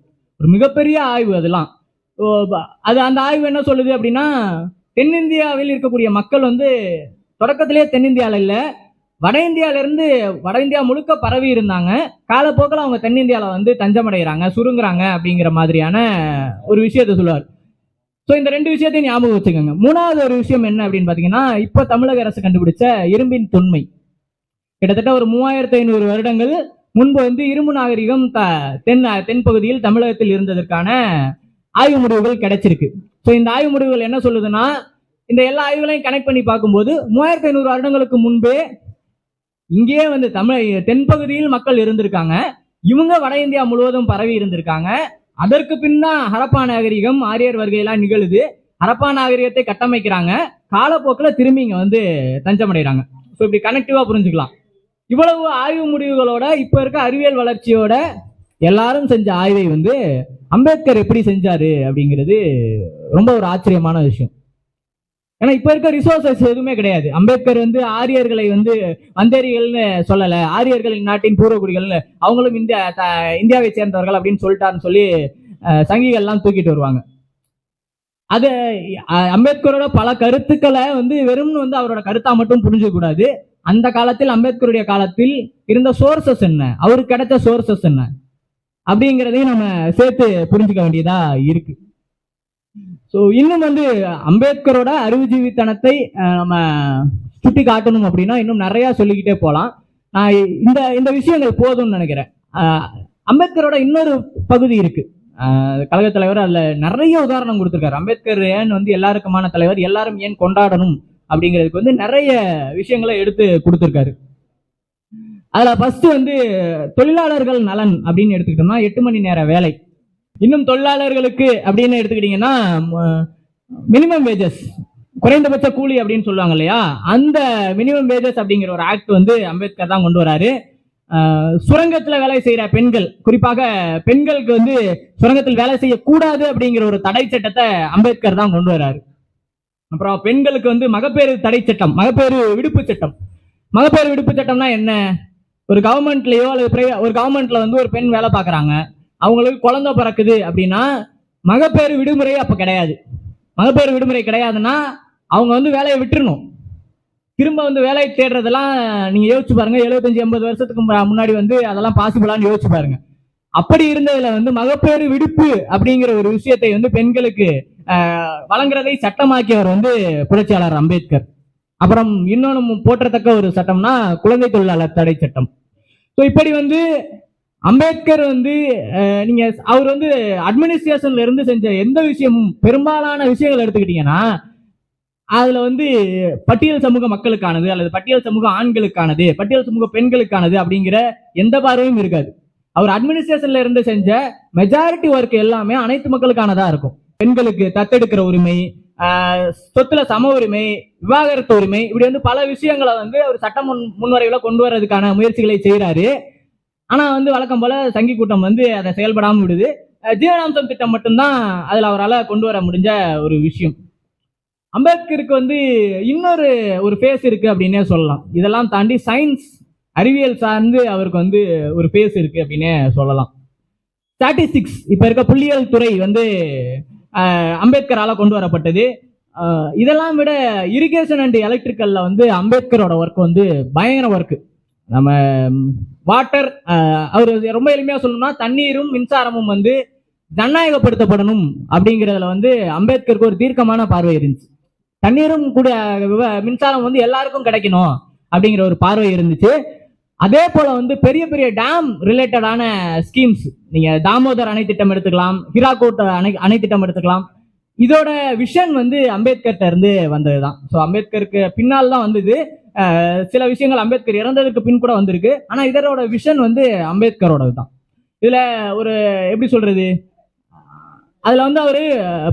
ஒரு மிகப்பெரிய ஆய்வு அதெல்லாம். ஓ, அது அந்த ஆய்வு என்ன சொல்லுது அப்படின்னா தென்னிந்தியாவில் இருக்கக்கூடிய மக்கள் வந்து தொடக்கத்திலே தென்னிந்தியாவில் இல்லை. வட இந்தியாவிலேருந்து வட இந்தியா முழுக்க பரவி இருந்தாங்க. காலப்போக்கில் அவங்க தென்னிந்தியாவில் வந்து தஞ்சமடைகிறாங்க சுருங்குறாங்க அப்படிங்கிற மாதிரியான ஒரு விஷயத்த சொல்லுவார். ஸோ இந்த ரெண்டு விஷயத்தையும் ஞாபகம் வச்சுக்கோங்க. மூணாவது ஒரு விஷயம் என்ன அப்படின்னு பார்த்தீங்கன்னா இப்போ தமிழக அரசு கண்டுபிடிச்ச இரும்பின் தொன்மை. கிட்டத்தட்ட ஒரு மூவாயிரத்து ஐநூறு வருடங்கள் முன்பு வந்து இரும்பு நாகரிகம் த தென் தென்பகுதியில் தமிழகத்தில் இருந்ததற்கான ஆய்வு முடிவுகள் கிடைச்சிருக்கு. ஸோ இந்த ஆய்வு முடிவுகள் என்ன சொல்லுதுன்னா இந்த எல்லா ஆய்வுகளையும் கனெக்ட் பண்ணி பார்க்கும்போது மூவாயிரத்தி ஐநூறு வருடங்களுக்கு முன்பே இங்கேயே வந்து தமிழ் தென்பகுதியில் மக்கள் இருந்திருக்காங்க. இவங்க வட இந்தியா முழுவதும் பரவி இருந்திருக்காங்க. அதற்கு பின்னா ஹரப்பா நாகரிகம் ஆரியர் வருகையெல்லாம் நிகழுது. ஹரப்பா நாகரிகத்தை கட்டமைக்கிறாங்க. காலப்போக்கில் திரும்பி இங்கே வந்து தஞ்சமடைகிறாங்க ஸோ இப்படி கனெக்டிவாக புரிஞ்சுக்கலாம். இவ்வளவு ஆய்வு முடிவுகளோட இப்போ இருக்க அறிவியல் வளர்ச்சியோட எல்லாரும் செஞ்ச ஆய்வை வந்து அம்பேத்கர் எப்படி செஞ்சாரு அப்படிங்கிறது ரொம்ப ஒரு ஆச்சரியமான விஷயம். ஏன்னா இப்ப இருக்க ரிசோர்சஸ் எதுவுமே கிடையாது. அம்பேத்கர் வந்து ஆரியர்களை வந்து வந்தேரிகள்னு சொல்லலை. ஆரியர்கள் நாட்டின் பூர்வகுடிகள்னு அவங்களும் இந்தியா த- இந்தியாவை சேர்ந்தவர்கள் அப்படின்னு சொல்லிட்டாருன்னு சொல்லி அஹ், சங்கிகள்லாம் தூக்கிட்டு வருவாங்க. அது அம்பேத்கரோட பல கருத்துக்களை வந்து வெறும்னு வந்து அவரோட கருத்தா மட்டும் புரிஞ்சக்கூடாது அந்த காலத்தில் அம்பேத்கருடைய காலத்தில் இருந்த சோர்சஸ் என்ன? அவருக்கு கிடைச்ச சோர்சஸ் என்ன? அப்படிங்கிறதையும் நம்ம சேர்த்து புரிஞ்சுக்க வேண்டியதா இருக்கு. ஸோ இன்னும் வந்து அம்பேத்கரோட அறிவுஜீவித்தனத்தை நம்ம சுட்டி காட்டணும் அப்படின்னா இன்னும் நிறைய சொல்லிக்கிட்டே போகலாம் நான் இந்த இந்த விஷயங்கள் போதும்னு நினைக்கிறேன். அம்பேத்கரோட இன்னொரு பகுதி இருக்கு. அஹ், கழகத் தலைவர் அதுல நிறைய உதாரணம் கொடுத்துருக்காரு. அம்பேத்கர் ஏன் வந்து எல்லாருக்குமான தலைவர் எல்லாரும் ஏன் கொண்டாடணும் அப்படிங்கிறதுக்கு வந்து நிறைய விஷயங்களை எடுத்து கொடுத்துருக்காரு. அதுல ஃபஸ்ட்டு வந்து தொழிலாளர்கள் நலன் அப்படின்னு எடுத்துக்கிட்டோம்னா எட்டு மணி நேர வேலை. இன்னும் தொழிலாளர்களுக்கு அப்படின்னு எடுத்துக்கிட்டீங்கன்னா மினிமம் வேஜஸ் குறைந்தபட்ச கூலி அப்படின்னு சொல்லுவாங்க இல்லையா? அந்த மினிமம் வேஜஸ் அப்படிங்கிற ஒரு ஆக்ட் வந்து அம்பேத்கர் தான் கொண்டு வராரு. சுரங்கத்தில் வேலை செய்கிற பெண்கள் குறிப்பாக பெண்களுக்கு வந்து சுரங்கத்தில் வேலை செய்யக்கூடாது அப்படிங்கிற ஒரு தடை சட்டத்தை அம்பேத்கர் தான் கொண்டு வராரு. அப்புறம் பெண்களுக்கு வந்து மகப்பேறு தடை சட்டம் மகப்பேறு விடுப்பு சட்டம். மகப்பேறு விடுப்பு சட்டம்னா என்ன? ஒரு கவர்மெண்ட்லயோ அல்லது ஒரு கவர்மெண்ட்ல வந்து ஒரு பெண் வேலை பார்க்குறாங்க. அவங்களுக்கு குழந்தை பிறக்குது அப்படின்னா மகப்பேறு விடுமுறை அப்ப கிடையாது. மகப்பேறு விடுமுறை கிடையாதுன்னா அவங்க வந்து வேலையை விட்டுருணும் திரும்ப வந்து வேலையை தேடுறதெல்லாம் நீங்க யோசிச்சு பாருங்க எழுபத்தஞ்சு எண்பது வருஷத்துக்கு முன்னாடி வந்து அதெல்லாம் பாசிபிளான்னு யோசிச்சு பாருங்க. அப்படி இருந்ததுல வந்து மகப்பேறு விடுப்பு அப்படிங்கிற ஒரு விஷயத்தை வந்து பெண்களுக்கு ஆஹ், வழங்குறதை சட்டமாக்கியவர் வந்து புரட்சியாளர் அம்பேத்கர். அப்புறம் இன்னொன்று போற்றத்தக்க ஒரு சட்டம்னா குழந்தை தொழிலாளர் தடை சட்டம். ஸோ இப்படி வந்து அம்பேத்கர் வந்து நீங்கள் நீங்க அவர் வந்து அட்மினிஸ்ட்ரேஷன்ல இருந்து செஞ்ச எந்த விஷயமும் பெரும்பாலான விஷயங்கள் எடுத்துக்கிட்டீங்கன்னா அதுல வந்து பட்டியல் சமூக மக்களுக்கானது அல்லது பட்டியல் சமூக ஆண்களுக்கானது பட்டியல் சமூக பெண்களுக்கானது அப்படிங்கிற எந்த பார்வையும் இருக்காது. அவர் அட்மினிஸ்ட்ரேஷன்ல இருந்து செஞ்ச மெஜாரிட்டி ஒர்க் எல்லாமே அனைத்து மக்களுக்கானதா இருக்கும். பெண்களுக்கு தத்தெடுக்கிற உரிமை சொத்துல சம உரிமை விவாகரத்து உரிமை இப்படி வந்து பல விஷயங்களை வந்து அவர் சட்டம் முன் முன்வரைவில் கொண்டு வர்றதுக்கான முயற்சிகளை செய்கிறாரு ஆனால் வந்து வழக்கம் போல சங்கி கூட்டம் வந்து அதை செயல்படாமல் விடுது. ஜீவனாம்சம் திட்டம் மட்டும்தான் அதில் அவரால் கொண்டு வர முடிஞ்ச ஒரு விஷயம். அம்பேத்கருக்கு வந்து இன்னொரு ஒரு ஃபேஸ் இருக்குது அப்படின்னே சொல்லலாம். இதெல்லாம் தாண்டி சயின்ஸ் அறிவியல் சார்ந்து அவருக்கு வந்து ஒரு ஃபேஸ் இருக்குது அப்படின்னே சொல்லலாம். ஸ்டாட்டிஸ்டிக்ஸ் இப்போ இருக்க புள்ளியியல் துறை வந்து அம்பேத்கரால் கொண்டு வரப்பட்டது. இதெல்லாம் விட இரிகேஷன் அண்ட் எலக்ட்ரிக்கலில் வந்து அம்பேத்கரோட ஒர்க் வந்து பயங்கர ஒர்க்கு நம்ம வாட்டர் அவர் ரொம்ப எளிமையாக சொல்லணும்னா தண்ணீரும் மின்சாரமும் வந்து ஜனநாயகப்படுத்தப்படணும் அப்படிங்கிறதுல வந்து அம்பேத்கருக்கு ஒரு தீர்க்கமான பார்வை இருந்துச்சு. தண்ணீரும் கூட மின்சாரம் வந்து எல்லாருக்கும் கிடைக்கணும் அப்படிங்கிற ஒரு பார்வை இருந்துச்சு. அதே போல வந்து பெரிய பெரிய டேம் ரிலேட்டடான ஸ்கீம்ஸ் நீங்க தாமோதர் அணை திட்டம் எடுத்துக்கலாம் ஹிராகோட் அணை அணை திட்டம் எடுத்துக்கலாம். இதோட விஷன் வந்து அம்பேத்கர்கிட்ட இருந்து வந்ததுதான். ஸோ அம்பேத்கருக்கு பின்னால் தான் வந்தது. சில விஷயங்கள் அம்பேத்கர் இறந்ததுக்கு பின் கூட வந்திருக்கு. ஆனால் இதரோட விஷன் வந்து அம்பேத்கரோடது தான் இதில் ஒரு எப்படி சொல்கிறது அதில் வந்து அவர்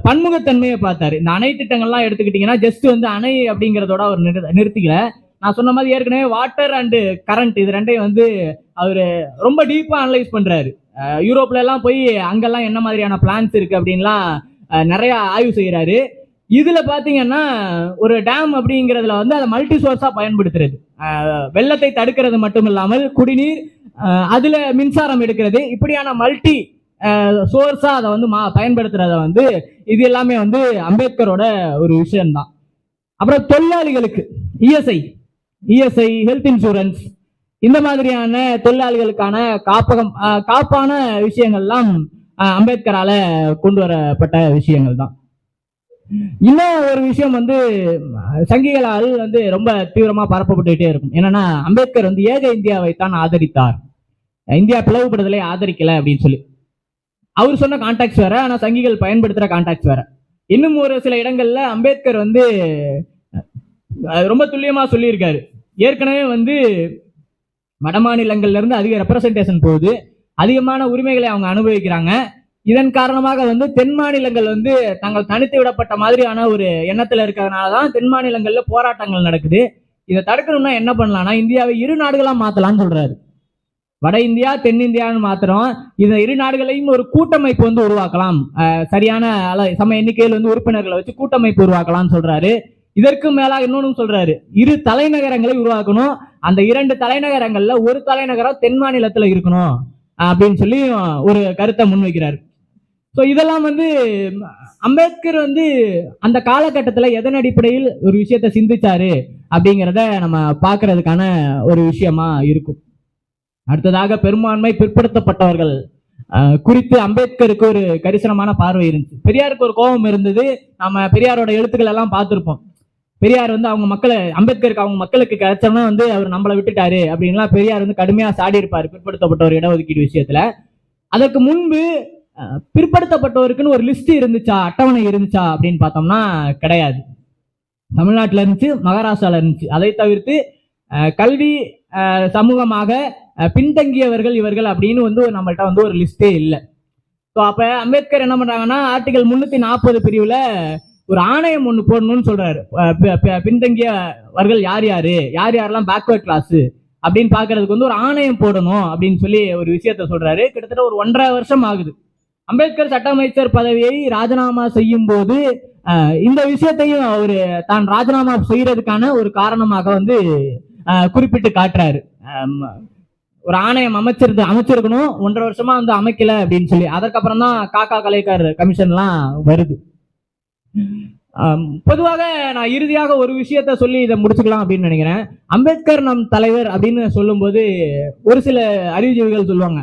பன்முகத்தன்மையை பார்த்தாரு. இந்த அணை திட்டங்கள்லாம் எடுத்துக்கிட்டிங்கன்னா ஜஸ்ட் வந்து அணை அப்படிங்கிறதோட அவர் நிறு- நிறுத்திக்கல. நான் சொன்ன மாதிரி ஏற்கனவே வாட்டர் அண்ட் கரண்ட் இது ரெண்டையும் வந்து அவர் ரொம்ப டீப்பாக அனலைஸ் பண்ணுறாரு அஹ் யூரோப்ல எல்லாம் போய் அங்கெல்லாம் என்ன மாதிரியான பிளான்ஸ் இருக்குது அப்படின்லாம் நிறையா ஆய்வு செய்கிறாரு இதுல பாத்தீங்கன்னா ஒரு டேம் அப்படிங்கிறதுல வந்து அதை மல்டி சோர்ஸா பயன்படுத்துறது. வெள்ளத்தை தடுக்கிறது மட்டும் இல்லாமல் குடிநீர் அதுல மின்சாரம் எடுக்கிறது. இப்படியான மல்டி சோர்ஸா அதை வந்து மா பயன்படுத்துறத வந்து இது எல்லாமே வந்து அம்பேத்கரோட ஒரு விஷயம்தான். அப்புறம் தொழிலாளிகளுக்கு இஎஸ்ஐ இஎஸ்ஐ ஹெல்த் இன்சூரன்ஸ் இந்த மாதிரியான தொழிலாளிகளுக்கான காப்பகம் காப்பான விஷயங்கள்லாம் அம்பேத்கரால கொண்டு வரப்பட்ட விஷயங்கள் தான் இன்னும் ஒரு விஷயம் வந்து சங்கிகளால் வந்து ரொம்ப தீவிரமா பரப்பப்பட்டுகிட்டே இருக்கும். என்னன்னா அம்பேத்கர் வந்து ஏக இந்தியாவை தான் ஆதரித்தார். இந்தியா பிளவுபடுதலை ஆதரிக்கல அப்படின்னு சொல்லி. அவர் சொன்ன கான்டாக்ட்ஸ் வேற ஆனா சங்கிகள் பயன்படுத்துற கான்டாக்ட்ஸ் வேற. இன்னும் ஒரு சில இடங்கள்ல அம்பேத்கர் வந்து ரொம்ப துல்லியமா சொல்லியிருக்காரு. ஏற்கனவே வந்து வடமாநிலங்கள்ல இருந்து அதிக ரெப்ரசன்டேஷன் போகுது. அதிகமான உரிமைகளை அவங்க அனுபவிக்கிறாங்க. இதன் காரணமாக வந்து தென் மாநிலங்கள் வந்து தாங்கள் தனித்து விடப்பட்ட மாதிரியான ஒரு எண்ணத்துல இருக்கிறதுனால தான் தென் மாநிலங்கள்ல போராட்டங்கள் நடக்குது. இதை தடுக்கணும்னா என்ன பண்ணலாம்னா இந்தியாவை இரு நாடுகளா மாத்தலாம்னு சொல்றாரு. வட இந்தியா தென்னிந்தியான்னு மாத்திரம் இந்த இரு நாடுகளையும் ஒரு கூட்டமைப்பு வந்து உருவாக்கலாம். சரியான அள சம எண்ணிக்கையில் வந்து உறுப்பினர்களை வச்சு கூட்டமைப்பு உருவாக்கலாம்னு சொல்றாரு. இதற்கு மேலாக இன்னொன்னு சொல்றாரு. இரு தலைநகரங்களை உருவாக்கணும். அந்த இரண்டு தலைநகரங்கள்ல ஒரு தலைநகரம் தென் மாநிலத்துல இருக்கணும். அப்படின்னு சொல்லி ஒரு கருத்தை முன்வைக்கிறார். ஸோ இதெல்லாம் வந்து அம்பேத்கர் வந்து அந்த காலகட்டத்தில் எதன் அடிப்படையில் ஒரு விஷயத்தை சிந்திச்சாரு அப்படிங்கிறத நம்ம பார்க்கறதுக்கான ஒரு விஷயமா இருக்கும். அடுத்ததாக பெரும்பான்மை பிற்படுத்தப்பட்டவர்கள் குறித்து அம்பேத்கருக்கு ஒரு கரிசனமான பார்வை இருந்துச்சு. பெரியாருக்கு ஒரு கோபம் இருந்தது. நம்ம பெரியாரோட எழுத்துக்கள் எல்லாம் பார்த்துருப்போம். பெரியார் வந்து அவங்க மக்களை அம்பேத்கருக்கு அவங்க மக்களுக்கு கிடைச்சோம்னா வந்து அவர் நம்மளை விட்டுட்டாரு அப்படின்லாம் பெரியார் வந்து கடுமையாக சாடி இருப்பார் பிற்படுத்தப்பட்டவர் இடஒதுக்கீடு விஷயத்துல. அதற்கு முன்பு பிற்படுத்தப்பட்டவருக்குன்னு ஒரு லிஸ்ட் இருந்துச்சா? அட்டவணை இருந்துச்சா? அப்படின்னு பார்த்தோம்னா கிடையாது. தமிழ்நாட்டில் இருந்துச்சு மகாராஷ்டிராவில் இருந்துச்சு. அதை தவிர்த்து கல்வி சமூகமாக பின்தங்கியவர்கள் இவர்கள் அப்படின்னு வந்து நம்மள்ட்ட வந்து ஒரு லிஸ்டே இல்லை. ஸோ அப்போ அம்பேத்கர் என்ன பண்ணுறாங்கன்னா ஆர்டிகல் முந்நூற்றி நாற்பது பிரிவில் ஒரு ஆணையம் ஒன்று போடணும்னு சொல்கிறாரு பின்தங்கியவர்கள் யார் யார்? யார் யாரெல்லாம் பேக்வர்ட் கிளாஸு அப்படின்னு பார்க்கறதுக்கு வந்து ஒரு ஆணையம் போடணும் அப்படின்னு சொல்லி ஒரு விஷயத்த சொல்கிறாரு கிட்டத்தட்ட ஒரு ஒன்றரை வருஷம் ஆகுது. அம்பேத்கர் சட்ட அமைச்சர் பதவியை ராஜினாமா செய்யும் போது இந்த விஷயத்தையும் அவரு தான் ராஜினாமா செய்யறதுக்கான ஒரு காரணமாக வந்து குறிப்பிட்டு காட்டுறாரு. ஒரு ஆணையம் அமைச்சிருந்து அமைச்சிருக்கணும் ஒன்றரை வருஷமா வந்து அமைக்கல அப்படின்னு சொல்லி. அதற்கப்புறம் தான் காக்கா கலைக்கார் கமிஷன்லாம் வருது. பொதுவாக நான் இறுதியாக ஒரு விஷயத்த சொல்லி இதை முடிச்சுக்கலாம் அப்படின்னு நினைக்கிறேன். அம்பேத்கர் நம் தலைவர் அப்படின்னு சொல்லும்போது ஒரு சில அறிவுஜீவிகள் சொல்லுவாங்க.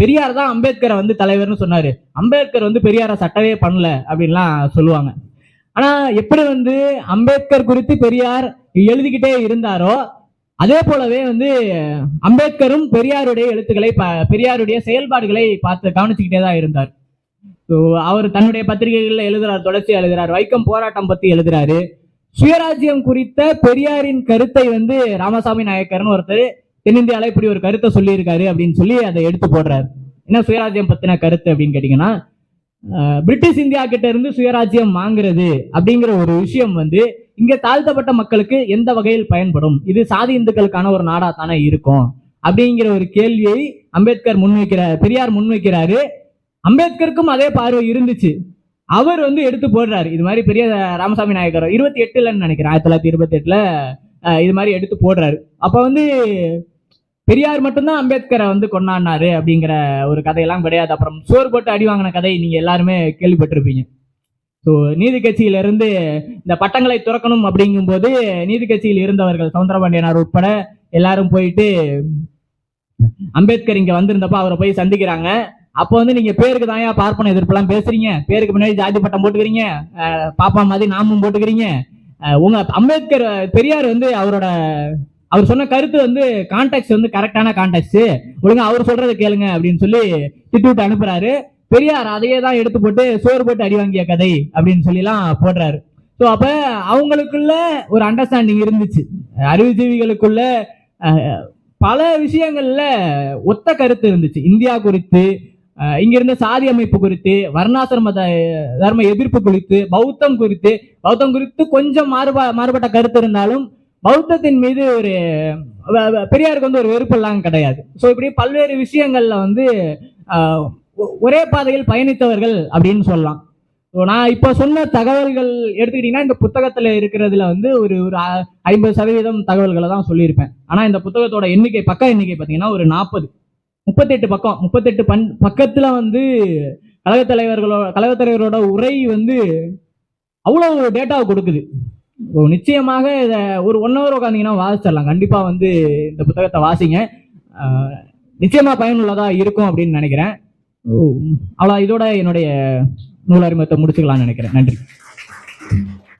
பெரியார் தான் அம்பேத்கரை வந்து தலைவர்னு சொன்னாரு. அம்பேத்கர் வந்து பெரியாரை சட்டவே பண்ணல அப்படின்லாம் சொல்லுவாங்க. ஆனா எப்படி வந்து அம்பேத்கர் குறித்து பெரியார் எழுதிக்கிட்டே இருந்தாரோ அதே போலவே வந்து அம்பேத்கரும் பெரியாருடைய எழுத்துக்களை பெரியாருடைய செயல்பாடுகளை பார்த்து கவனிச்சுக்கிட்டே தான் இருந்தார். ஸோ அவர் தன்னுடைய பத்திரிகைகளில் எழுதுறார் தொடர்ச்சி எழுதுறார் வைக்கம் போராட்டம் பத்தி எழுதுறாரு. சுயராஜ்யம் குறித்த பெரியாரின் கருத்தை வந்து ராமசாமி நாயக்கர்னு ஒருத்தர் தென்னிந்தியால இப்படி ஒரு கருத்தை சொல்லியிருக்காரு அப்படின்னு சொல்லி அதை எடுத்து போடுறாரு. என்ன சுயராஜ்யம் பத்தின கருத்து அப்படின்னு கேட்டீங்கன்னா பிரிட்டிஷ் இந்தியா கிட்ட இருந்து சுயராஜ்யம் வாங்குறது அப்படிங்கிற ஒரு விஷயம் வந்து இங்க தாழ்த்தப்பட்ட மக்களுக்கு எந்த வகையில் பயன்படும்? இது சாதி இந்துக்களுக்கான ஒரு நாடா தானே இருக்கும்? அப்படிங்கிற ஒரு கேள்வியை அம்பேத்கர் முன்வைக்கிறார் பெரியார் முன்வைக்கிறாரு. அம்பேத்கருக்கும் அதே பார்வை இருந்துச்சு. அவர் வந்து எடுத்து போடுறாரு. இது மாதிரி பெரிய ராமசாமி நாயக்கர் இருபத்தி எட்டுலன்னு நினைக்கிறேன் ஆயிரத்தி தொள்ளாயிரத்தி இருபத்தி எட்டுல இது மாதிரி எடுத்து போடுறாரு. அப்ப வந்து பெரியார் மட்டும்தான் அம்பேத்கரை வந்து கொண்டாடினாரு அப்படிங்கிற ஒரு கதையெல்லாம் கிடையாது. அப்புறம் சோறு போட்டு அடி வாங்கின கதை நீங்க எல்லாருமே கேள்விப்பட்டிருப்பீங்க. ஸோ நீதி கட்சியில இருந்து இந்த பட்டங்களை துறக்கணும் அப்படிங்கும்போது நீதி கட்சியில் இருந்தவர்கள் சவுந்தரபாண்டியனார் உட்பட எல்லாரும் போயிட்டு அம்பேத்கர் இங்க வந்திருந்தப்ப அவரை போய் சந்திக்கிறாங்க. அப்போ வந்து நீங்க பேருக்கு தாயா பார்ப்பன எதிர்ப்பெல்லாம் பேசுறீங்க. பேருக்கு முன்னாடி ஜாதி பட்டம் போட்டுக்கிறீங்க. பாப்பா மாதிரி நாமும் போட்டுக்கிறீங்க. உங்க அம்பேத்கர் பெரியார் வந்து அவரோட அவர் சொன்ன கருத்து வந்து கான்டாக்ட் வந்து கரெக்டான கான்டாக்ட் ஒழுங்கா அவர் சொல்றதை கேளுங்க அப்படின்னு சொல்லி திட்டு விட்டு அனுப்புறாரு. பெரியார் அதையே தான் எடுத்து போட்டு சோறு போட்டு அடி வாங்கிய கதை அப்படின்னு சொல்லிலாம் போடுறாரு. ஸோ அப்ப அவங்களுக்குள்ள ஒரு அண்டர்ஸ்டாண்டிங் இருந்துச்சு. அறிவுஜீவிகளுக்குள்ள பல விஷயங்கள்ல ஒத்த கருத்து இருந்துச்சு. இந்தியா குறித்து இங்கிருந்த சாதி அமைப்பு குறித்து வர்ணாசிரம த- தர்ம எதிர்ப்பு குறித்து பௌத்தம் குறித்து பௌத்தம் குறித்து கொஞ்சம் மாறுபா மாறுபட்ட கருத்து இருந்தாலும் பௌத்தத்தின் மீது ஒரு பெரியாருக்கு வந்து ஒரு வெறுப்பெல்லாம் கிடையாது. ஸோ இப்படி பல்வேறு விஷயங்கள்ல வந்து ஒரே பாதையில் பயணித்தவர்கள் அப்படின்னு சொல்லலாம். ஸோ நான் இப்போ சொன்ன தகவல்கள் எடுத்துக்கிட்டிங்கன்னா இந்த புத்தகத்தில் இருக்கிறதுல வந்து ஒரு ஒரு ஐம்பது சதவீதம் தகவல்களை தான் சொல்லியிருப்பேன். ஆனால் இந்த புத்தகத்தோட எண்ணிக்கை பக்க எண்ணிக்கை பார்த்தீங்கன்னா ஒரு நாற்பது முப்பத்தெட்டு பக்கம் முப்பத்தெட்டு பன் பக்கத்தில் வந்து கழகத் தலைவர்களோட கழகத் தலைவரோட உரை வந்து அவ்வளோ டேட்டாவை கொடுக்குது. ஸோ நிச்சயமாக இதை ஒரு ஒன் ஹவர் உட்காந்தீங்கன்னா வாசிச்சிடலாம். கண்டிப்பாக வந்து இந்த புத்தகத்தை வாசிங்க. நிச்சயமாக பயனுள்ளதாக இருக்கும் அப்படின்னு நினைக்கிறேன். அவ்வளோ இதோட என்னுடைய நூல் அறிமுகத்தை முடிச்சுக்கலாம்னு நினைக்கிறேன். நன்றி.